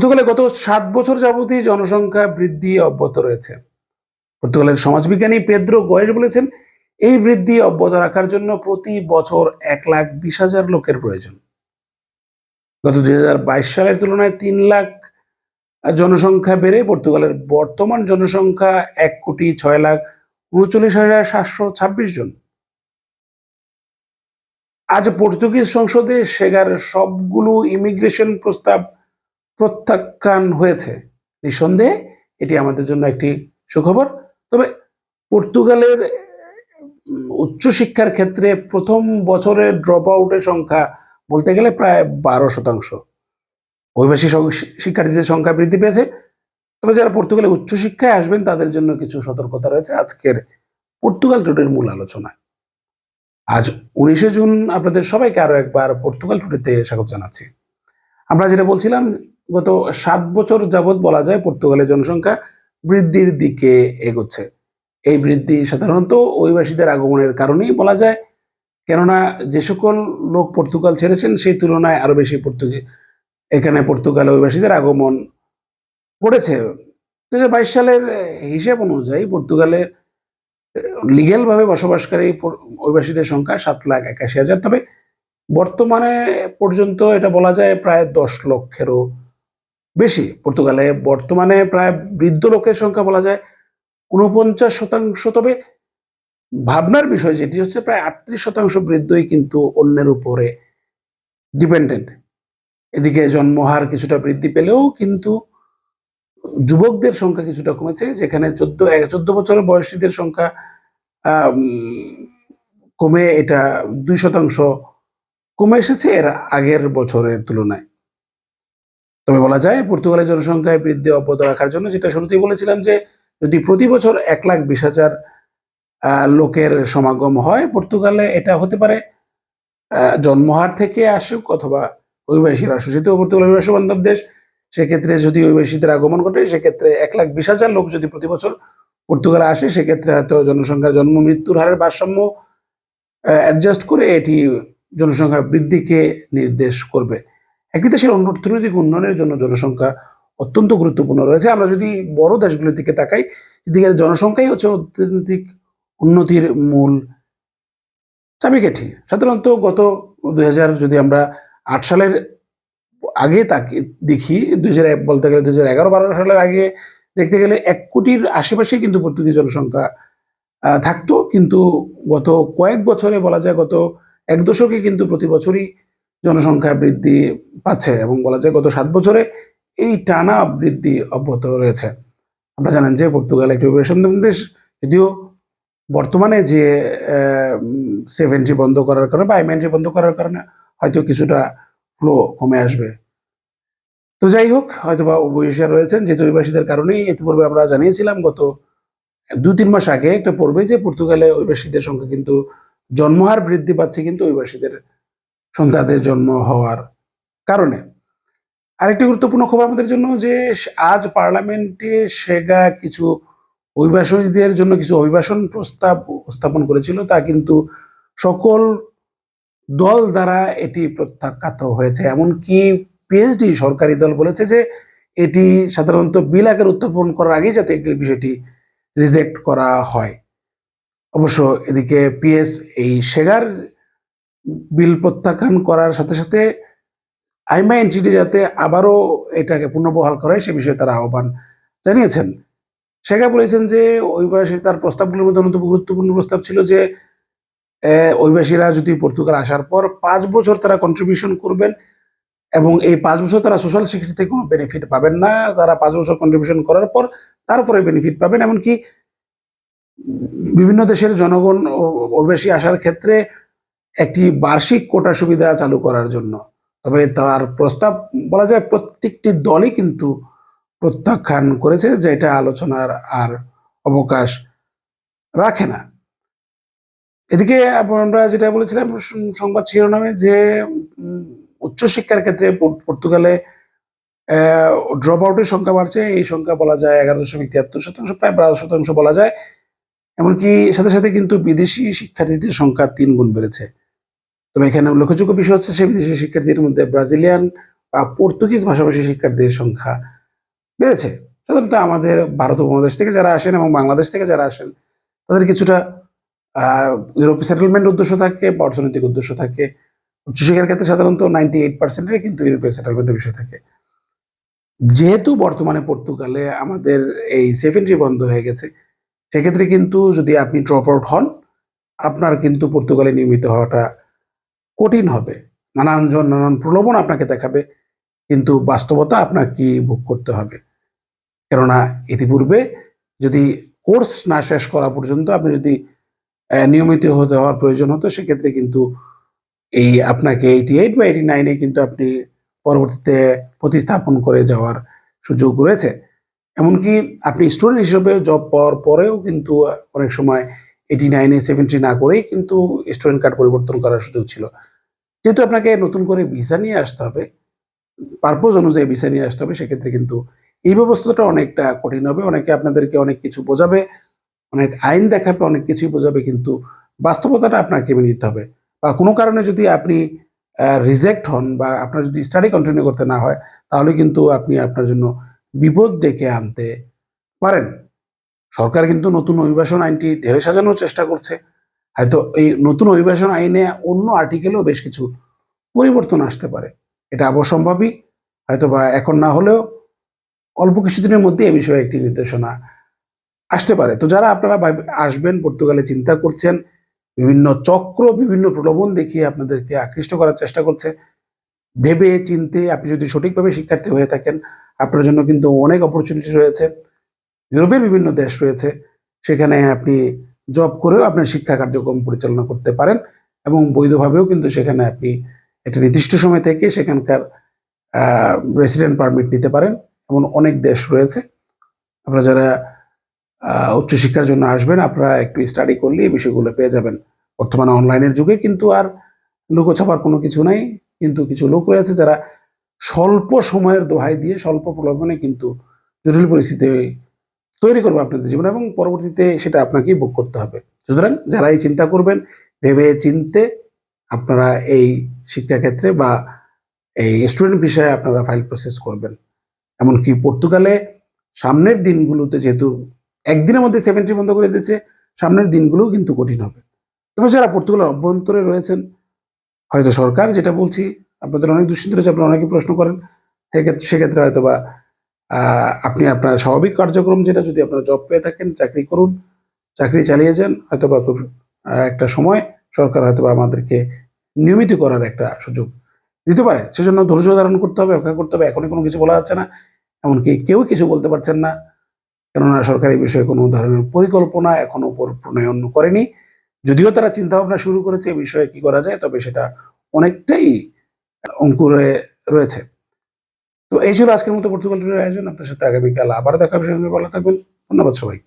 পর্তুগালে গত সাত বছর যাবতই জনসংখ্যা বৃদ্ধি অব্যাহত রয়েছে। পর্তুগালের সমাজবিজ্ঞানী পেদ্রো গয়েস বলেছেন, এই বৃদ্ধি অব্যাহত রাখার জন্য প্রতি বছর এক লাখ বিশ হাজার লোকের প্রয়োজন। গত দুই সালের তুলনায় তিন লাখ জনসংখ্যা বেড়ে পর্তুগালের বর্তমান জনসংখ্যা এক কোটি ছয় লাখ উনচল্লিশ হাজার সাতশো ছাব্বিশ জন। আজ পর্তুগিজ সংসদে সেগার সবগুলো ইমিগ্রেশন প্রস্তাব প্রত্যাখ্যান হয়েছে। নিঃসন্দেহে এটি আমাদের জন্য একটি সুখবর। তবে পর্তুগালের উচ্চশিক্ষার ক্ষেত্রে প্রথম বছরের ড্রপ আউটের সংখ্যা বলতে গেলে প্রায় বারো শতাংশ। অভিবাসী শিক্ষার্থীদের সংখ্যা বৃদ্ধি পেয়েছে। তবে যারা পর্তুগালে উচ্চশিক্ষায় আসবেন, তাদের জন্য কিছু সতর্কতা রয়েছে আজকের পর্তুগাল টুডের মূল আলোচনা আজ উনিশে জুন, আপনাদের সবাইকে আরও একবার পর্তুগাল টুডেতে স্বাগত জানাচ্ছি। আমরা যেটা বলছিলাম গত সাত বছর যাবৎ বলা যায় পর্তুগালের জনসংখ্যা বৃদ্ধির দিকে এগোচ্ছে। এই বৃদ্ধি সাধারণত অভিবাসীদের আগমনের কারণেই বলা যায়। কেননা যে সকল লোক পর্তুগাল ছেড়েছেন, সেই তুলনায় আরও বেশি পর্তুগি, এখানে পর্তুগাল অভিবাসীদের আগমন করেছে। দু বাইশ সালের হিসেব অনুযায়ী পর্তুগালে লিগেল ভাবে বসবাসকারী অভিবাসীদের সংখ্যা সাত লাখ একাশি হাজার। তবে বর্তমানে পর্যন্ত এটা বলা যায় প্রায় দশ লক্ষেরও বেশি। পর্তুগালে বর্তমানে প্রায় বৃদ্ধ লোকের সংখ্যা বলা যায় উনপঞ্চাশ শতাংশ। তবে ভাবনার বিষয় যেটি হচ্ছে প্রায় আটত্রিশ শতাংশ বৃদ্ধই কিন্তু অন্যের উপরে ডিপেন্ডেন্ট এদিকে জন্মহার কিছুটা বৃদ্ধি পেলেও কিন্তু যুবকদের সংখ্যা কিছুটা কমেছে, যেখানে চোদ্দ চোদ্দ বছরের বয়সীদের সংখ্যা কমে এটা দুই শতাংশ কমে এসেছে এর আগের বছরের তুলনায়। তবে বলা যায় পর্তুগালের জনসংখ্যায় বৃদ্ধি অব্যাহত রাখার জন্য যেটা শুরুতেই বলেছিলাম যে যদি প্রতি বছর এক লাখ বিশ হাজার লোকের সমাগম হয়, পর্তুগালে এটা হতে পারে জন্মহার থেকে আসুক অথবা অভিবাসীরা। আসুক যেহেতু পর্তুগাল অভিবাসী বান্ধব দেশ, সেক্ষেত্রে যদি অভিবাসীদের আগমন ঘটে, সেক্ষেত্রে এক লাখ বিশ হাজার লোক যদি প্রতি বছর পর্তুগালে আসে, সেক্ষেত্রে হয়তো জনসংখ্যার জন্ম, মৃত্যুর হারের ভারসাম্য অ্যাডজাস্ট করে এটি জনসংখ্যা বৃদ্ধিকে নির্দেশ করবে। একই দেশের অর্থনৈতিক উন্নয়নের জন্য জনসংখ্যা অত্যন্ত গুরুত্বপূর্ণ রয়েছে। আমরা যদি বড় দেশগুলোর দিকে তাকাই, এদিকে জনসংখ্যাই হচ্ছে অর্থনৈতিক উন্নতির মূল চাবিকাঠি। সাধারণত গত দু হাজার যদি আমরা আট সালের আগে তাকে, দেখি, দুই হাজার বলতে গেলে দুই হাজার এগারো বারো সালের আগে দেখতে গেলে এক কোটির আশেপাশে কিন্তু পর্তুগিজ জনসংখ্যা থাকতো। কিন্তু গত কয়েক বছরে বলা যায় গত এক দশকে কিন্তু প্রতি বছরই জনসংখ্যা বৃদ্ধি পাচ্ছে এবং বলা যায় গত সাত বছরে এই টানা বৃদ্ধি অব্যাহত রয়েছে। আপনারা জানেন যে পর্তুগাল একটি অভিবাসন দেশ, যদিও বর্তমানে যে সেফ এন্ট্রি বন্ধ করার কারণে বা এম এন্ট্রি বন্ধ করার কারণে হয়তো কিছুটা ফ্লো কমে আসবে। তো যাই হোক হয়তো বা অভিবাসীরা রয়েছেন যেহেতু অভিবাসীদের কারণেই, ইতিপূর্বে আমরা জানিয়েছিলাম গত দু তিন মাস আগে, একটা পড়বে যে পর্তুগালে অভিবাসীদের সংখ্যা কিন্তু জন্মহার বৃদ্ধি পাচ্ছে, কিন্তু অভিবাসীদের সন্তানদের জন্ম হওয়ার কারণে। আরেকটি গুরুত্বপূর্ণ খবর আমাদের জন্য যে, আজ পার্লামেন্টে সেগা কিছু অভিবাসীদের জন্য কিছু অভিবাসন প্রস্তাব উপস্থাপন করেছিল, তা কিন্তু সকল দল দ্বারা এটি প্রত্যাখ্যাত হয়েছে। এমনকি পিএইচডি সরকারি দল বলেছে যে, এটি সাধারণত বিল আকারে উত্থাপন করার আগেই যাতে বিষয়টি রিজেক্ট করা হয়। অবশ্য এদিকে পিএস এই সেগার বিল প্রত্যাখ্যান করার সাথে সাথে আইমা এনটিটি যাতে আবারও এটাকে পুনর্বহাল করে, সে বিষয়ে তারা আহ্বান জানিয়েছেন। সেগা বলেছেন যে অভিবাসী তার প্রস্তাবগুলোর মধ্যে অন্যতম গুরুত্বপূর্ণ প্রস্তাব ছিল যে অভিবাসীরা যদি পর্তুগাল আসার পর পাঁচ বছর তারা কন্ট্রিবিউশন করবেন এবং এই পাঁচ বছর তারা সোশ্যাল সিকিউরিটি থেকে কোনো বেনিফিট পাবেন না, তারা পাঁচ বছর কন্ট্রিবিউশন করার পর তারপরে বেনিফিট পাবেন। এমনকি বিভিন্ন দেশের জনগণ অভিবাসী আসার ক্ষেত্রে একটি বার্ষিক কোটা সুবিধা চালু করার জন্য। তবে তার প্রস্তাব বলা যায় প্রত্যেকটি দলই কিন্তু প্রত্যাখ্যান করেছে যে এটা আলোচনার আর অবকাশ রাখে না। এদিকে আমরা যেটা বলেছিলাম সংবাদ শিরোনামে যে উচ্চশিক্ষার ক্ষেত্রে পর্তুগালে ড্রপ আউটের সংখ্যা বাড়ছে। এই সংখ্যা বলা যায় এগারো দশমিক তিয়াত্তর শতাংশ, প্রায় বারো শতাংশ বলা যায়। এমনকি সাথে সাথে কিন্তু বিদেশি শিক্ষার্থীদের সংখ্যা তিন গুণ বেড়েছে। তবে এখানে উল্লেখযোগ্য বিষয় হচ্ছে সেই বিদেশি শিক্ষার্থীদের মধ্যে ব্রাজিলিয়ান বা পর্তুগিজ ভাষাভাষী শিক্ষার্থীর সংখ্যা বেড়েছে। সাধারণত আমাদের ভারত উপমহাদেশ থেকে যারা আসেন এবং বাংলাদেশ থেকে যারা আসেন তাদের কিছুটা আহ, ইউরোপীয় সেটেলমেন্ট উদ্দেশ্য থাকে বা অর্থনৈতিক উদ্দেশ্য থাকে। উচ্চশিক্ষার ক্ষেত্রে সাধারণত নাইনটি এইট পার্সেন্টের কিন্তু ইউরোপীয় সেটেলমেন্টের বিষয় থাকে। যেহেতু বর্তমানে পর্তুগালে আমাদের এই সেফ বন্ধ হয়ে গেছে সেক্ষেত্রে কিন্তু যদি আপনি ড্রপ আউট হন আপনার কিন্তু পর্তুগালে নিয়মিত হওয়াটা কঠিন হবে। নানানজন নানান প্রলোভন আপনাকে দেখাবে, কিন্তু বাস্তবতা আপনাকে ভোগ করতে হবে। কেননা ইতিপূর্বে যদি কোর্স না শেষ করা পর্যন্ত আপনি যদি নিয়মিত হতে হওয়ার প্রয়োজন হতো, সেক্ষেত্রে কিন্তু এই আপনাকে এইটি এইট বা এইটি নাইনে কিন্তু আপনি পরবর্তীতে প্রতিস্থাপন করে যাওয়ার সুযোগ রয়েছে। এমনকি আপনি স্টুডেন্ট হিসেবে জব পাওয়ার পরেও কিন্তু অনেক সময় এইটি নাইনে সেভেন্টি না করেই কিন্তু স্টুডেন্ট কার্ড পরিবর্তন করার সুযোগ ছিল। যেহেতু আপনাকে নতুন করে ভিসা নিয়ে আসতে হবে পারপোজ অনুযায়ী ভিসা নিয়ে আসতে হবে, সেক্ষেত্রে কিন্তু এই ব্যবস্থাটা অনেকটা কঠিন হবে। অনেকে আপনাদেরকে অনেক কিছু বোঝাবে, অনেক আইন দেখাবে, অনেক কিছুই বোঝাবে, কিন্তু বাস্তবতাটা আপনাকে মেনে নিতে হবে। বা কোনো কারণে যদি আপনি রিজেক্ট হন বা আপনার যদি স্টাডি কন্টিনিউ করতে না হয়, তাহলে কিন্তু আপনি আপনার জন্য বিপদ ডেকে আনতে পারেন। সরকার কিন্তু নতুন অভিবাসন আইনটি ঢেলে সাজানোর চেষ্টা করছে। হয়তো এই নতুন অভিবাসন আইনে অন্য আর্টিকেলেও বেশ কিছু পরিবর্তন আসতে পারে। এটা অবসম্ভাবী হয়তো বা এখন না হলেও অল্প কিছুদিনের মধ্যে এ বিষয়ে একটি নির্দেশনা আসতে পারে। তো যারা আপনারা আসবেন, পর্তুগালে চিন্তা করছেন, বিভিন্ন চক্র, বিভিন্ন প্রলোভন দেখিয়ে আপনাদেরকে আকৃষ্ট করার চেষ্টা করছে, ভেবে, চিনতে, আপনি যদি সঠিকভাবে শিক্ষার্থী হয়ে থাকেন, আপনার জন্য কিন্তু অনেক অপরচুনিটি রয়েছে। ইউরোপের বিভিন্ন দেশ রয়েছে, সেখানে আপনি জব করেও আপনার শিক্ষা কার্যক্রম পরিচালনা করতে পারেন এবং বৈধভাবেও কিন্তু সেখানে আপনি একটা নির্দিষ্ট সময় থেকে সেখানকার রেসিডেন্ট পারমিট নিতে পারেন এমন অনেক দেশ রয়েছে। আপনারা যারা উচ্চশিক্ষার জন্য আসবেন আপনারা একটু স্টাডি করলে এই বিষয়গুলো পেয়ে যাবেন। বর্তমানে অনলাইনের যুগে কিন্তু আর লুকোছাপার কোনো কিছু নাই, কিন্তু কিছু লোক রয়েছে যারা স্বল্প সময়ের দোহাই দিয়ে, স্বল্প প্রলোভনে কিন্তু জটিল পরিস্থিতি তৈরি করবে আপনাদের জীবনে এবং পরবর্তীতে সেটা আপনাকেই ভোগ করতে হবে। সুতরাং যারা এই চিন্তা করবেন, ভেবে চিনতে আপনারা এই শিক্ষাক্ষেত্রে বা এই স্টুডেন্ট বিষয়ে আপনারা ফাইল প্রসেস করবেন। এমনকি পর্তুগালে সামনের দিনগুলোতে যেহেতু একদিনের মধ্যে সেভেন্টি বন্ধ করে দিয়েছে, সামনের দিনগুলোও কিন্তু কঠিন হবে। তবে যারা পর্তুগালের অভ্যন্তরে রয়েছেন, হয়তো সরকার যেটা বলছি, আপনাদের অনেক দুশ্চিন্তা রয়েছে, আপনারা অনেকে প্রশ্ন করেন, সেক্ষেত্রে সেক্ষেত্রে হয়তো বা আপনি আপনার স্বাভাবিক কার্যক্রম যেটা, যদি আপনারা জব পেয়ে থাকেন, চাকরি করুন, চাকরি চালিয়ে যান হয়তো বা খুব একটা সময় সরকার হয়তো বা আমাদেরকে নিয়মিত করার একটা সুযোগ দিতে পারে। সেজন্য ধৈর্য ধারণ করতে হবে, অপেক্ষা করতে হবে। এখনই কোনো কিছু বলা যাচ্ছে না। এমনকি কেউ কিছু বলতে পারছেন না। কেননা সরকার এই বিষয়ে কোনো ধরনের পরিকল্পনা এখনও পর- প্রণয়ন করেনি। যদিও তারা চিন্তা ভাবনা শুরু করেছে এই বিষয়ে কি করা যায়, তবে সেটা অনেকটাই অঙ্কুরে রয়েছে। তো এই ছিল আজকের মতো পর্তুগাল আয়োজন। আপনার সাথে আগামীকাল আবার দেখা হবে ভালো থাকবেন। ধন্যবাদ সবাই